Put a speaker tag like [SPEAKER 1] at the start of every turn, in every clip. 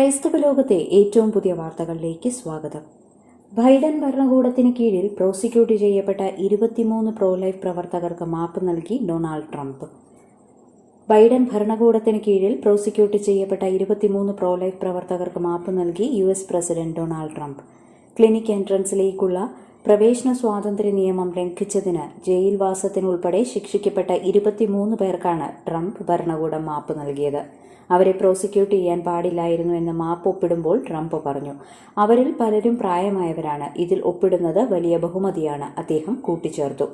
[SPEAKER 1] ക്രൈസ്തവ ലോകത്തെ ഏറ്റവും പുതിയ വാർത്തകളിലേക്ക് സ്വാഗതം. ബൈഡൻ ഭരണകൂടത്തിന് കീഴിൽ പ്രോസിക്യൂട്ട് ചെയ്യപ്പെട്ട ഇരുപത്തിമൂന്ന് പ്രോ ലൈഫ് പ്രവർത്തകർക്ക് മാപ്പ് നൽകി ഡൊണാൾഡ് ട്രംപ്. ബൈഡൻ ഭരണകൂടത്തിന് കീഴിൽ പ്രോസിക്യൂട്ട് ചെയ്യപ്പെട്ട ഇരുപത്തിമൂന്ന് പ്രോ ലൈഫ് പ്രവർത്തകർക്ക് മാപ്പ് നൽകി U S president Donald Trump. Clinic എൻട്രൻസിലേക്കുള്ള പ്രവേശന സ്വാതന്ത്ര്യ നിയമം ലംഘിച്ചതിന് ജയിൽവാസത്തിനുൾപ്പെടെ ശിക്ഷിക്കപ്പെട്ട ഇരുപത്തിമൂന്ന് പേർക്കാണ് ട്രംപ് ഭരണകൂടം മാപ്പ് നൽകിയത്. അവരെ പ്രോസിക്യൂട്ട് ചെയ്യാൻ പാടില്ലായിരുന്നു എന്ന് മാപ്പ് ഒപ്പിടുമ്പോൾ ട്രംപ് പറഞ്ഞു അവരിൽ പലരും പ്രായമായവരാണ്. ഇതിൽ ഒപ്പിടുന്നത് വലിയ ബഹുമതിയാണ്. അദ്ദേഹം കൂട്ടിച്ചേർത്തു.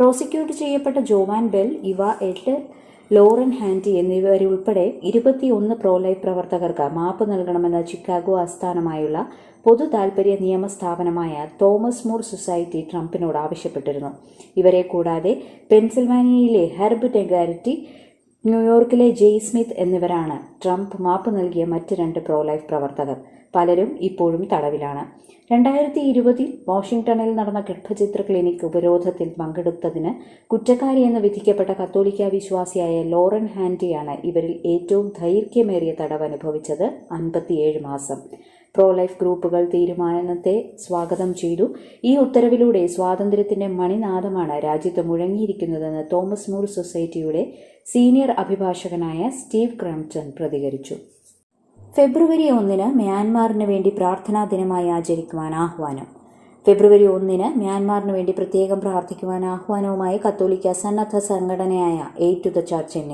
[SPEAKER 1] പ്രോസിക്യൂട്ട് ചെയ്യപ്പെട്ട ജോവാൻ ബെൽ ഇവ എട്ട് ലോറൻ ഹാന്റി എന്നിവരുൾപ്പെടെ ഇരുപത്തിയൊന്ന് പ്രോലൈഫ് പ്രവർത്തകർക്ക് മാപ്പ് നൽകണമെന്ന ചിക്കാഗോ ആസ്ഥാനമായുള്ള പൊതു താൽപര്യ നിയമ സ്ഥാപനമായ തോമസ് മൂർ സൊസൈറ്റി ട്രംപിനോട് ആവശ്യപ്പെട്ടിരുന്നു. ഇവരെ കൂടാതെ പെൻസിൽവാനിയയിലെ ഹെർബ് ഡെഗാരിറ്റി ന്യൂയോർക്കിലെ ജെയ് സ്മിത്ത് എന്നിവരാണ് ട്രംപ് മാപ്പ് നൽകിയ മറ്റ് രണ്ട് പ്രോലൈഫ് പ്രവർത്തകർ. പലരും ഇപ്പോഴും തടവിലാണ്. രണ്ടായിരത്തി ഇരുപതിൽ വാഷിംഗ്ടണിൽ നടന്ന ഗർഭചിത്ര ക്ലിനിക് ഉപരോധത്തിൽ പങ്കെടുത്തതിന് കുറ്റക്കാരിയെന്ന് വിധിക്കപ്പെട്ട കത്തോലിക്ക വിശ്വാസിയായ ലോറൻ ഹാൻഡിയാണ് ഇവരിൽ ഏറ്റവും ദൈർഘ്യമേറിയ തടവ് അനുഭവിച്ചത് അൻപത്തിയേഴ് മാസം. പ്രോ ലൈഫ് ഗ്രൂപ്പുകൾ തീരുമാനത്തെ സ്വാഗതം ചെയ്തു. ഈ ഉത്തരവിലൂടെ സ്വാതന്ത്ര്യത്തിന്റെ മണിനാദമാണ് രാജ്യത്ത് മുഴങ്ങിയിരിക്കുന്നതെന്ന് തോമസ് മൂർ സൊസൈറ്റിയുടെ സീനിയർ അഭിഭാഷകനായ സ്റ്റീവ് ക്രംപ്റ്റൺ പ്രതികരിച്ചു. ഫെബ്രുവരി ഒന്നിന് മ്യാൻമാറിന് വേണ്ടി പ്രാർത്ഥനാ ദിനമായി ആചരിക്കുവാൻ ആഹ്വാനം. ഫെബ്രുവരി ഒന്നിന് മ്യാൻമാറിന് വേണ്ടി പ്രത്യേകം പ്രാർത്ഥിക്കുവാൻ ആഹ്വാനവുമായി കത്തോലിക്ക സന്നദ്ധ സംഘടനയായ എയ്റ്റ് ടു ദ ചർച്ച് എൻ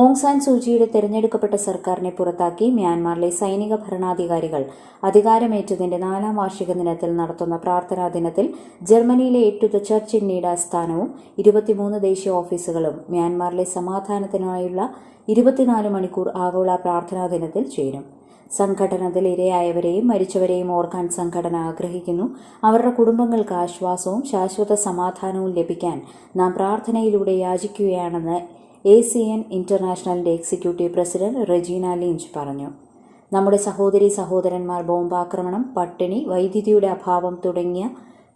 [SPEAKER 1] ഓങ് സാൻ സൂചിയുടെ തെരഞ്ഞെടുക്കപ്പെട്ട സർക്കാരിനെ പുറത്താക്കി മ്യാൻമാറിലെ സൈനിക ഭരണാധികാരികൾ അധികാരമേറ്റതിന്റെ നാലാം വാർഷിക ദിനത്തിൽ നടത്തുന്ന പ്രാർത്ഥനാ ദിനത്തിൽ ജർമ്മനിയിലെ എട്ടു ദ ചർച്ച് ഇൻ നീഡ് ആസ്ഥാനവും ഇരുപത്തിമൂന്ന് ദേശീയ ഓഫീസുകളും മ്യാൻമാറിലെ സമാധാനത്തിനായുള്ള ഇരുപത്തിനാല് മണിക്കൂർ ആഗോള പ്രാർത്ഥനാ ദിനത്തിൽ ചേരും. സംഘടനത്തിൽ ഇരയായവരെയും മരിച്ചവരെയും ഓർക്കാൻ സംഘടന ആഗ്രഹിക്കുന്നു. അവരുടെ കുടുംബങ്ങൾക്ക് ആശ്വാസവും ശാശ്വത സമാധാനവും ലഭിക്കാൻ നാം പ്രാർത്ഥനയിലൂടെ യാചിക്കുകയാണെന്ന് എ സി എൻ ഇന്റർനാഷണലിന്റെ എക്സിക്യൂട്ടീവ് പ്രസിഡന്റ് റെജീന ലിഞ്ച് പറഞ്ഞു. നമ്മുടെ സഹോദരി സഹോദരന്മാർ ബോംബാക്രമണം പട്ടിണി വൈദ്യുതിയുടെ അഭാവം തുടങ്ങിയ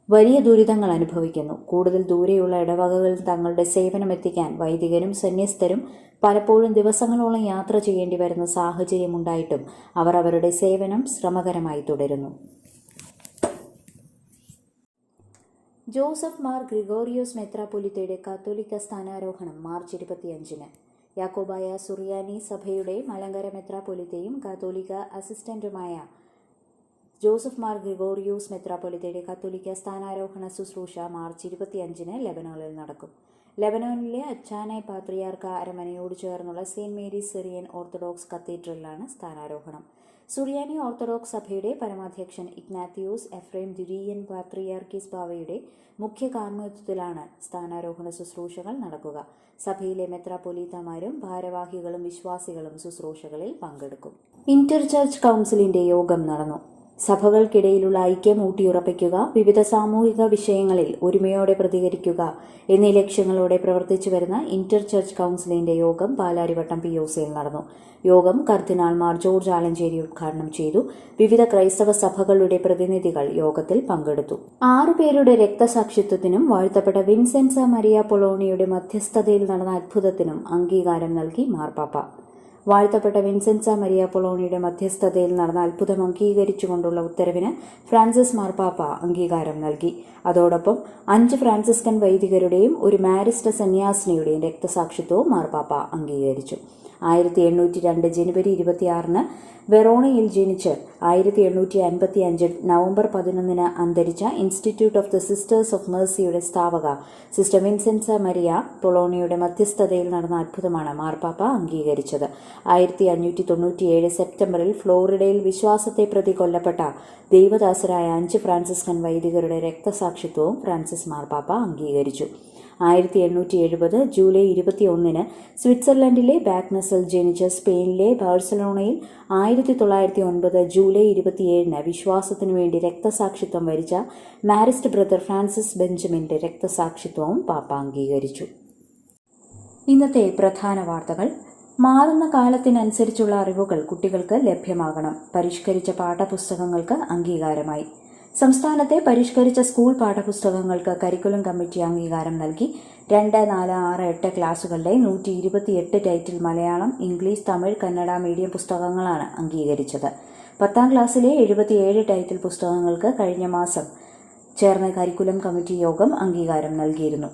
[SPEAKER 1] വലിയ ദുരിതങ്ങൾ അനുഭവിക്കുന്നു. കൂടുതൽ ദൂരെയുള്ള ഇടവകകളിൽ തങ്ങളുടെ സേവനം എത്തിക്കാൻ വൈദികരും സന്യസ്തരും പലപ്പോഴും ദിവസങ്ങളോളം യാത്ര ചെയ്യേണ്ടി വരുന്ന സാഹചര്യമുണ്ടായിട്ടും അവർ അവരുടെ സേവനം ശ്രമകരമായി തുടരുന്നു. ജോസഫ് മാർ ഗ്രിഗോറിയോസ് മെത്രാപൊലിത്തയുടെ കാത്തോലിക്ക സ്ഥാനാരോഹണം മാർച്ച് ഇരുപത്തിയഞ്ചിന്. യാക്കോബായ സുറിയാനി സഭയുടെ മലങ്കര മെത്രാപൊലിത്തയും കാത്തോലിക്ക അസിസ്റ്റന്റുമായ ജോസഫ് മാർ ഗ്രിഗോറിയോസ് മെത്രാപൊലിത്തയുടെ കത്തോലിക്ക സ്ഥാനാരോഹണ ശുശ്രൂഷ മാർച്ച് ഇരുപത്തിയഞ്ചിന് ലെബനോണിൽ നടക്കും. ലബനോണിലെ അച്ചാനെ പാത്രിയാർക്ക അരമനയോട് ചേർന്നുള്ള സെയിന്റ് മേരീസ് സിറിയൻ ഓർത്തഡോക്സ് കത്തീഡ്രലിലാണ് സ്ഥാനാരോഹണം. സുറിയാനി ഓർത്തഡോക്സ് സഭയുടെ പരമാധ്യക്ഷൻ ഇഗ്നാത്തിയോസ് എഫ്രൈം ദുരീയൻ പാത്രിയാർക്കിസ് ബാവയുടെ മുഖ്യ കാർമ്മികത്വത്തിലാണ് സ്ഥാനാരോഹണ ശുശ്രൂഷകൾ നടക്കുക. സഭയിലെ മെത്രാപൊലീത്തമാരും ഭാരവാഹികളും വിശ്വാസികളും ശുശ്രൂഷകളിൽ പങ്കെടുക്കും. ഇന്റർ ചർച്ച് കൗൺസിലിന്റെ യോഗം നടന്നു. സഭകൾക്കിടയിലുള്ള ഐക്യം ഊട്ടിയുറപ്പിക്കുക വിവിധ സാമൂഹിക വിഷയങ്ങളിൽ ഒരുമയോടെ പ്രതികരിക്കുക എന്നീ ലക്ഷ്യങ്ങളോടെ പ്രവർത്തിച്ചു വരുന്ന ഇന്റർ ചർച്ച് കൗൺസിലിന്റെ യോഗം പാലാരിവട്ടം പി ഒ സിയിൽ നടന്നു. യോഗം കർദിനാൾമാർ ജോർജ് ആലഞ്ചേരി ഉദ്ഘാടനം ചെയ്തു. വിവിധ ക്രൈസ്തവ സഭകളുടെ പ്രതിനിധികൾ യോഗത്തിൽ പങ്കെടുത്തു. ആറുപേരുടെ രക്തസാക്ഷിത്വത്തിനും വാഴ്ത്തപ്പെട്ട വിൻസെൻസ മരിയ പൊളോണിയുടെ മധ്യസ്ഥതയിൽ നടന്ന അത്ഭുതത്തിനും അംഗീകാരം നൽകി മാർപ്പാപ്പ. വാഴ്ത്തപ്പെട്ട വിൻസെൻസ മരിയ പൊളോണിയുടെ മധ്യസ്ഥതയിൽ നടന്ന അത്ഭുതം അംഗീകരിച്ചുകൊണ്ടുള്ള ഉത്തരവിന് ഫ്രാൻസിസ് മാർപ്പാപ്പ അംഗീകാരം നൽകി. അതോടൊപ്പം അഞ്ച് ഫ്രാൻസിസ്കൻ വൈദികരുടെയും ഒരു മാരിസ്റ്റ സന്യാസിനിയുടെയും രക്തസാക്ഷിത്വവും മാർപ്പാപ്പ അംഗീകരിച്ചു. ആയിരത്തി എണ്ണൂറ്റി രണ്ട് ജനുവരി ഇരുപത്തിയാറിന് വെറോണയിൽ ജനിച്ച് ആയിരത്തി എണ്ണൂറ്റി അൻപത്തി അഞ്ച് നവംബർ പതിനൊന്നിന് അന്തരിച്ച institute of the sisters of മേഴ്സിയുടെ സ്ഥാപക സിസ്റ്റർ വിൻസെൻസ മരിയ പൊളോണിയുടെ മധ്യസ്ഥതയിൽ നടന്ന അത്ഭുതമാണ് മാർപ്പാപ്പ അംഗീകരിച്ചത്. ആയിരത്തി അഞ്ഞൂറ്റി തൊണ്ണൂറ്റിയേഴ് സെപ്റ്റംബറിൽ ഫ്ലോറിഡയിൽ വിശ്വാസത്തെ പ്രതി കൊല്ലപ്പെട്ട ദൈവദാസരായ അഞ്ച് ഫ്രാൻസിസ്കൻ വൈദികരുടെ രക്തസാക്ഷിത്വവും ഫ്രാൻസിസ് മാർപ്പാപ്പ അംഗീകരിച്ചു. ആയിരത്തി എണ്ണൂറ്റി എഴുപത് ജൂലൈ ഇരുപത്തി ഒന്നിന് സ്വിറ്റ്സർലൻഡിലെ ബാക്നസിൽ ജനിച്ച സ്പെയിനിലെ ബാഴ്സലോണയിൽ ആയിരത്തി തൊള്ളായിരത്തി ഒൻപത് ജൂലൈ ഇരുപത്തിയേഴിന് വിശ്വാസത്തിനു വേണ്ടി രക്തസാക്ഷിത്വം വരിച്ച മാരിസ്റ്റ് ബ്രദർ ഫ്രാൻസിസ് ബെഞ്ചമിന്റെ രക്തസാക്ഷിത്വവും പാപ്പ അംഗീകരിച്ചു. ഇന്നത്തെ പ്രധാന വാർത്തകൾ. മാറുന്ന കാലത്തിനനുസരിച്ചുള്ള അറിവുകൾ കുട്ടികൾക്ക് ലഭ്യമാകണം. പരിഷ്കരിച്ച പാഠപുസ്തകങ്ങൾക്ക് അംഗീകാരമായി. സംസ്ഥാനത്തെ പരിഷ്കരിച്ച സ്കൂൾ പാഠപുസ്തകങ്ങൾക്ക് കരിക്കുലം കമ്മിറ്റി അംഗീകാരം നൽകി. രണ്ട് നാല് ആറ് എട്ട് ക്ലാസുകളുടെ നൂറ്റി ഇരുപത്തിയെട്ട് title Malayalam English Tamil Kannada medium പുസ്തകങ്ങളാണ് അംഗീകരിച്ചത്. പത്താം ക്ലാസ്സിലെ എഴുപത്തിയേഴ് ടൈറ്റിൽ പുസ്തകങ്ങൾക്ക് കഴിഞ്ഞ മാസം ചേർന്ന കരിക്കുലം കമ്മിറ്റി യോഗം അംഗീകാരം നൽകിയിരുന്നു.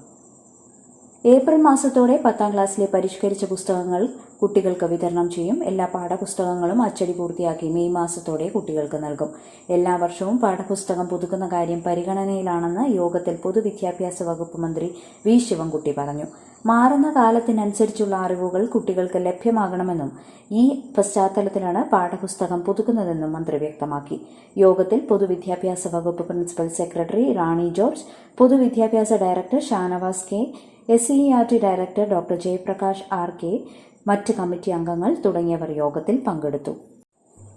[SPEAKER 1] ഏപ്രിൽ മാസത്തോടെ പത്താം ക്ലാസ്സിലെ പരിഷ്കരിച്ച പുസ്തകങ്ങൾ കുട്ടികൾക്ക് വിതരണം ചെയ്യും. എല്ലാ പാഠപുസ്തകങ്ങളും അച്ചടി പൂർത്തിയാക്കി മെയ് മാസത്തോടെ കുട്ടികൾക്ക് നൽകും. എല്ലാ വർഷവും പാഠപുസ്തകം പുതുക്കുന്ന കാര്യം പരിഗണനയിലാണെന്ന് യോഗത്തിൽ പൊതുവിദ്യാഭ്യാസ വകുപ്പ് മന്ത്രി വി. ശിവൻകുട്ടി പറഞ്ഞു. മാറുന്ന കാലത്തിനനുസരിച്ചുള്ള അറിവുകൾ കുട്ടികൾക്ക് ലഭ്യമാകണമെന്നും ഈ പശ്ചാത്തലത്തിലാണ് പാഠപുസ്തകം പുതുക്കുന്നതെന്നും മന്ത്രി വ്യക്തമാക്കി. യോഗത്തിൽ പൊതുവിദ്യാഭ്യാസ വകുപ്പ് പ്രിൻസിപ്പൽ സെക്രട്ടറി റാണി ജോർജ് പൊതുവിദ്യാഭ്യാസ director Shanavas K S E R T director doctor Jayaprakash R K മറ്റ് കമ്മിറ്റി അംഗങ്ങൾ തുടങ്ങിയവർ യോഗത്തിൽ പങ്കെടുത്തു.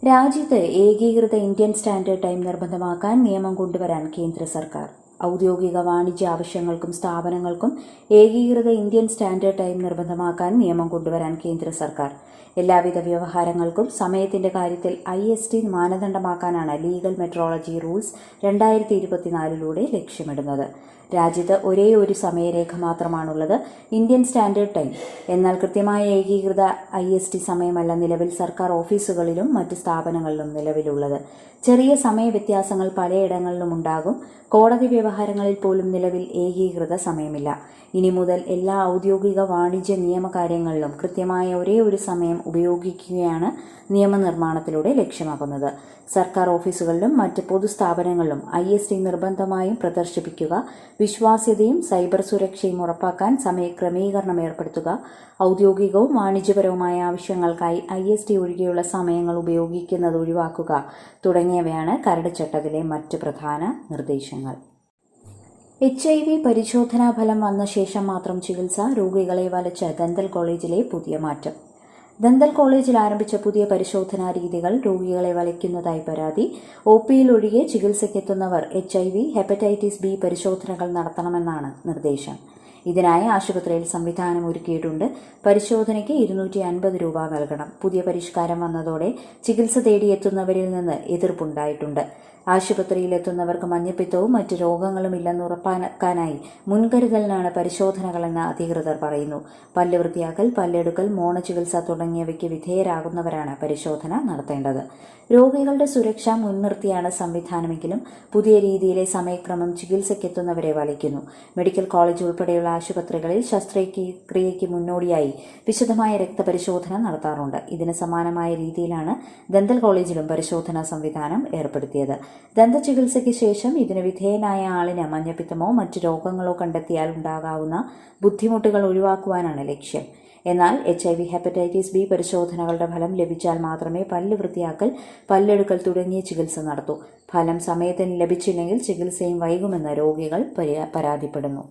[SPEAKER 1] രാജ്യത്ത് ഏകീകൃത ഇന്ത്യൻ സ്റ്റാൻഡേർഡ് ടൈം നിർബന്ധമാക്കാൻ നിയമം കൊണ്ടുവരാൻ കേന്ദ്ര സർക്കാർ. ഔദ്യോഗിക വാണിജ്യ ആവശ്യങ്ങൾക്കും സ്ഥാപനങ്ങൾക്കും ഏകീകൃത ഇന്ത്യൻ സ്റ്റാൻഡേർഡ് ടൈം നിർബന്ധമാക്കാൻ നിയമം കൊണ്ടുവരാൻ കേന്ദ്ര സർക്കാർ. എല്ലാവിധ വ്യവഹാരങ്ങൾക്കും സമയത്തിന്റെ കാര്യത്തിൽ ഐ എസ് ടി മാനദണ്ഡമാക്കാനാണ് ലീഗൽ മെട്രോളജി റൂൾസ് രണ്ടായിരത്തി ഇരുപത്തിനാലിലൂടെ ലക്ഷ്യമിടുന്നത്. രാജ്യത്ത് ഒരേ ഒരു സമയരേഖ മാത്രമാണുള്ളത്. Indian standard time. എന്നാൽ കൃത്യമായ ഏകീകൃത ഐ എസ് ടി സമയമല്ല നിലവിൽ സർക്കാർ ഓഫീസുകളിലും മറ്റ് സ്ഥാപനങ്ങളിലും നിലവിലുള്ളത്. ചെറിയ സമയ വ്യത്യാസങ്ങൾ പലയിടങ്ങളിലും ഉണ്ടാകും. കോടതി വ്യവഹാരങ്ങളിൽ പോലും നിലവിൽ ഏകീകൃത സമയമില്ല. ഇനി മുതൽ എല്ലാ ഔദ്യോഗിക വാണിജ്യ നിയമകാര്യങ്ങളിലും കൃത്യമായ ഒരേ ഒരു സമയം ഉപയോഗിക്കുകയാണ് നിയമനിർമ്മാണത്തിലൂടെ ലക്ഷ്യമാക്കുന്നത്. സർക്കാർ ഓഫീസുകളിലും മറ്റ് പൊതുസ്ഥാപനങ്ങളിലും ഐ എസ് ടി നിർബന്ധമായും പ്രദർശിപ്പിക്കുക വിശ്വാസ്യതയും സൈബർ സുരക്ഷയും ഉറപ്പാക്കാൻ സമയക്രമീകരണം ഏർപ്പെടുത്തുക ഔദ്യോഗികവും വാണിജ്യപരവുമായ ആവശ്യങ്ങൾക്കായി ഐ എസ് ടി ഒഴികെയുള്ള സമയങ്ങൾ ഉപയോഗിക്കുന്നത് ഒഴിവാക്കുക തുടങ്ങിയവയാണ് കരട് ചട്ടത്തിലെ മറ്റ് പ്രധാന നിർദ്ദേശങ്ങൾ. എച്ച് ഐ വി പരിശോധനാ ഫലം വന്ന ശേഷം മാത്രം ചികിത്സ രോഗികളെ വലച്ച ദന്തൽ കോളേജിലെ പുതിയ മാറ്റം. ദന്തൽ കോളേജിൽ ആരംഭിച്ച പുതിയ പരിശോധനാ രീതികൾ രോഗികളെ വലയ്ക്കുന്നതായി പരാതി. ഒ പിയിൽ ഒഴികെ ചികിത്സയ്ക്കെത്തുന്നവർ H I V hepatitis B പരിശോധനകൾ നടത്തണമെന്നാണ് നിർദ്ദേശം. ഇതിനായി ആശുപത്രിയിൽ സംവിധാനം ഒരുക്കിയിട്ടുണ്ട്. പരിശോധനയ്ക്ക് ഇരുന്നൂറ്റി അൻപത് രൂപ നൽകണം. പുതിയ പരിഷ്കാരം വന്നതോടെ ചികിത്സ തേടിയെത്തുന്നവരിൽ നിന്ന് എതിർപ്പുണ്ടായിട്ടുണ്ട്. ആശുപത്രിയിലെത്തുന്നവർക്ക് മഞ്ഞപ്പിത്തവും മറ്റ് രോഗങ്ങളും ഇല്ലെന്ന് ഉറപ്പാക്കാനായി മുൻകരുതലിനാണ് പരിശോധനകളെന്ന് അധികൃതർ പറയുന്നു. പല്ല് വൃത്തിയാക്കൽ പല്ലെടുക്കൽ മോണ ചികിത്സ തുടങ്ങിയവയ്ക്ക് വിധേയരാകുന്നവരാണ് പരിശോധന നടത്തേണ്ടത്. രോഗികളുടെ സുരക്ഷ മുൻനിർത്തിയാണ് സംവിധാനമെങ്കിലും പുതിയ രീതിയിലെ സമയക്രമം ചികിത്സയ്ക്കെത്തുന്നവരെ വലയ്ക്കുന്നു മെഡിക്കൽ കോളേജ് ഉൾപ്പെടെയുള്ള ആശുപത്രികളിൽ ശസ്ത്രക്രിയയ്ക്ക് മുന്നോടിയായി വിശദമായ രക്തപരിശോധന നടത്താറുണ്ട്. ഇതിന് സമാനമായ രീതിയിലാണ് ദന്തൽ കോളേജിലും പരിശോധനാ സംവിധാനം ഏർപ്പെടുത്തിയത്. ദന്ത ചികിത്സയ്ക്ക് ശേഷം ഇതിന് വിധേയനായ ആളിന് മഞ്ഞപ്പിത്തമോ മറ്റ് രോഗങ്ങളോ കണ്ടെത്തിയാൽ ഉണ്ടാകാവുന്ന ബുദ്ധിമുട്ടുകൾ ഒഴിവാക്കുവാനാണ് ലക്ഷ്യം. എന്നാൽ H I V hepatitis B പരിശോധനകളുടെ ഫലം ലഭിച്ചാൽ മാത്രമേ പല്ല് വൃത്തിയാക്കൽ പല്ലെടുക്കൽ തുടങ്ങിയ ചികിത്സ നടത്തൂ. ഫലം സമയത്തിന് ലഭിച്ചില്ലെങ്കിൽ ചികിത്സയും വൈകുമെന്ന് രോഗികൾ പരാതിപ്പെടുന്നു.